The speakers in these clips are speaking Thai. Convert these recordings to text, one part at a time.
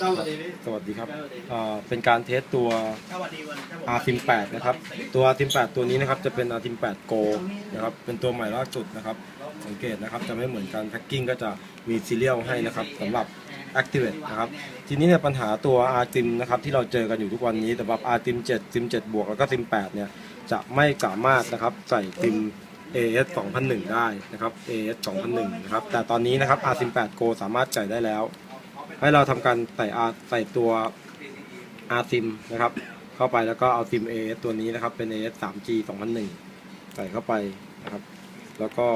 สวัสดีพี่สวัสดีครับอ่าเป็นการเทสตัวสวัสดีวันครับผม R-Sim 8นะครับ ตัว R-Sim 8ตัวนี้นะครับจะเป็น R-Sim 8 Go นะครับ เป็นตัวใหม่ล่าสุดนะครับ สังเกตนะครับจะไม่เหมือนกันแพ็กกิ้งก็จะมีซีเรียลให้นะครับสำหรับ Activate นะครับ ทีนี้เนี่ยปัญหาตัว R-Sim นะครับที่เราเจอกันอยู่ทุกวันนี้สำหรับ R-Sim 7 Sim 7บวกแล้วก็ Sim 8เนี่ยจะไม่สามารถนะครับใส่ Sim AS 2001 ได้นะครับ AS 2001 นะครับ แต่ตอนนี้นะครับ R-Sim 8 Go สามารถใส่ได้แล้ว ให้เราทำการใส่ R ใส่ตัว RSIM นะครับ เข้าไปแล้วก็เอา SIM AS ตัวนี้นะครับ เป็น AS 3G 2001 ใส่เข้าไปนะครับ แล้วก็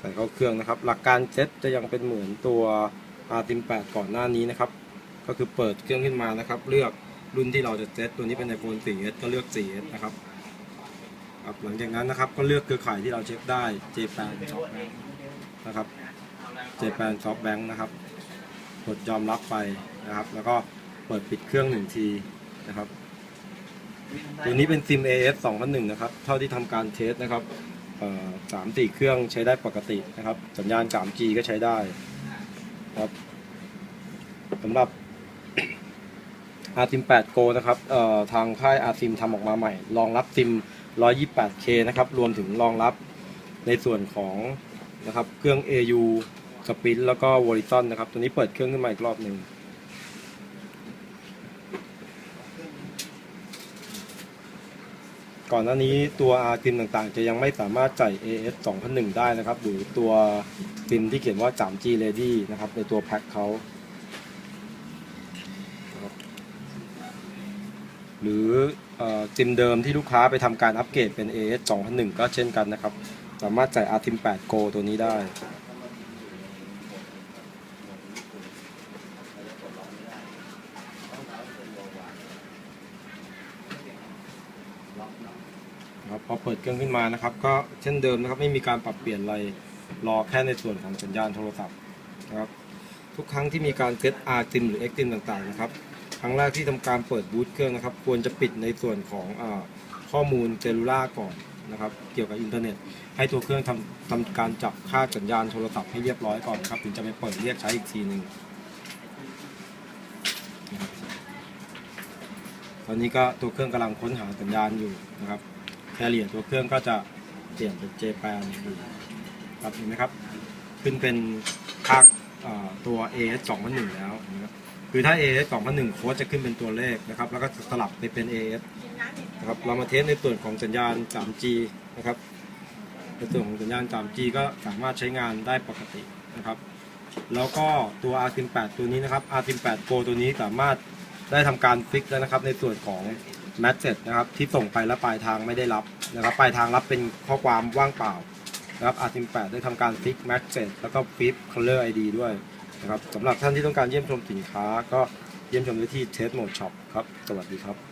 ใส่เข้าเครื่องนะครับ หลักการเซ็ตจะยังเป็นเหมือนตัว RSIM 8ก่อนหน้านี้นะครับ ก็คือเปิดเครื่องขึ้นมานะครับ เลือกรุ่นที่เราจะเซ็ตตัวนี้เป็น iPhone 4S ก็เลือก 4S นะครับครับหลังจากนั้นนะครับก็เลือกเครือข่ายที่เราเช็คได้ JPAN SoftBank นะครับ JPAN SoftBank นะครับ กดยอมรับไปนะครับ แล้วก็เปิดปิดเครื่องหนึ่งทีนะครับ ตัวนี้เป็น SIM AS 2001 นะครับ เท่าที่ทำการเทสนะครับสามสี่เครื่องใช้ได้ปกตินะครับ สัญญาณ 3G ก็ใช้ได้ครับสำหรับ RSIM 8 Go นะครับเอ่อทางค่าย RSIM ทำออกมาใหม่ รองรับ SIM 128K นะครับ รวมถึงรองรับในส่วนของนะครับเครื่อง AU สปินแล้วก็วอริซอนนะครับ ตัวนี้เปิดเครื่องขึ้นมาอีกรอบหนึ่งก่อนหน้านี้ตัวอาร์ซิมต่างๆ จะยังไม่สามารถใส่ AS 2001 ได้นะครับ หรือตัวซิมที่เขียนว่า 3G Ready นะครับ ในตัวแพ็คเขา หรือเอ่อซิมเดิมที่ลูกค้าไปทำการอัปเกรดเป็น AS 2001 ก็เช่นกันนะครับ สามารถใส่ RSIM 8 Go ตัวนี้ได้ นะครับพอเปิดเครื่องขึ้นมานะครับ ก็เช่นเดิมนะครับไม่มีการปรับเปลี่ยนอะไรรอแค่ในส่วนของสัญญาณโทรศัพท์นะครับทุกครั้งที่มีการเซต R ซิมหรือ X ซิมต่างๆนะครับครั้งแรกที่ทำการเปิดบูตเครื่องนะครับ ควรจะปิดในส่วนของอข้อมูลเซลลูล่าก่อนนะครับเกี่ยวกับอินเทอร์เน็ต ให้ตัวเครื่องทำทำการจับค่าสัญญาณโทรศัพท์ให้เรียบร้อยก่อนนะครับถึงจะไปเปิดเรียกใช้อีกทีหนึ่งนะครับต อนนี้ก็ตัวเครื่องกำลังค้นหาสัญญาณอยู่นะครับแคเรียตัวเครื่องก็จะเปลี่ยนเป็นเจแปนอยู่ครับเห็นไหมครับ ขึ้นเป็นภาคอ่าตัว AS 2001 แล้วนะครับคือถ้า AS 2001 โค้ดจะขึ้นเป็นตัวเลขนะครับ แล้วก็สลับไปเป็น AS นะครับเรามาเทสในส่วนของสัญญาณ 3G นะครับในส่วนของสัญญาณ 3G ก็สามารถใช้งานได้ปกตินะครับ แล้วก็ตัว RSIM 8ตัวนี้นะครับ RSIM 8 Go ตัวนี้สามารถ ได้ทำการฟิกแล้วนะครับ ในส่วนของแมสเซจนะครับที่ส่งไปแล้วปลายทางไม่ได้รับนะครับปลายทางรับเป็นข้อความว่างเปล่านะครับอาร์ติมแได้ทำการฟิกแมสเซจแล้วก็ฟิกคัลเลอร์ไอดีด้วยนะครับสำหรับท่านที่ต้องการเยี่ยมชมสินค้า ก็เยี่ยมชมได้ที่เทสโหมดช็อปครับ สวัสดีครับ